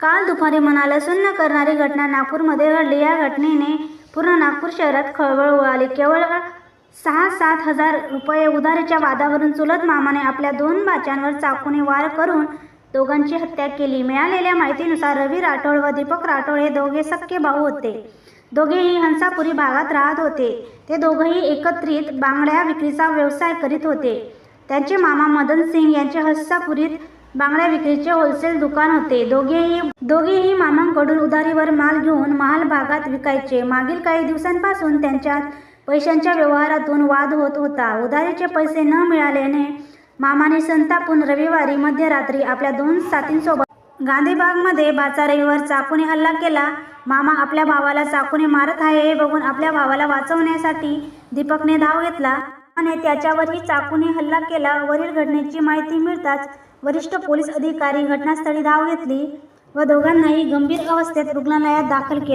काल दुपारी मनाला सुन्न करणारी घटना नागपूरमध्ये घडली. या घटनेने पूर्ण नागपूर शहरात खळबळ उडाली. केवळ सहा सात हजार रुपये उधारीच्या वादावरून चुलत मामाने आपल्या दोन बाच्यांवर चाकूने वार करून दोघांची हत्या केली. मिळालेल्या माहितीनुसार रवी राठोड व दीपक राठोड हे दोघे सख्खे भाऊ होते. दोघेही हंसापुरी भागात राहत होते. ते दोघंही एकत्रित बांगड्या विक्रीचा व्यवसाय करीत होते. त्यांचे मामा मदन सिंग यांचे हंसापुरीत बांगड्या विक्रीचे होलसेल दुकान होते. दोघेही दोघेही मामांकडून उधारीवर माल घेऊन महाल भागात विकायचे. मागील काही दिवसांपासून त्यांच्यात पैशांच्या व्यवहारातून वाद होत होता. उधारीचे पैसे न मिळाल्याने मामाने संतापून रविवारी मध्यरात्री आपल्या दोन साथींसोबत गांधीबागमध्ये बाचारीवर चाकूने हल्ला केला. मामा आपल्या भावाला चाकूने मारत आहे हे बघून आपल्या भावाला वाचवण्यासाठी दीपकने धाव घेतला. आणि त्याच्यावरही चाकूने हल्ला केला. वरील घटनेची माहिती मिळताच वरिष्ठ पोलीस अधिकारी घटनास्थळी धाव घेतली व दोघांनाही गंभीर अवस्थेत रुग्णालयात दाखल केले.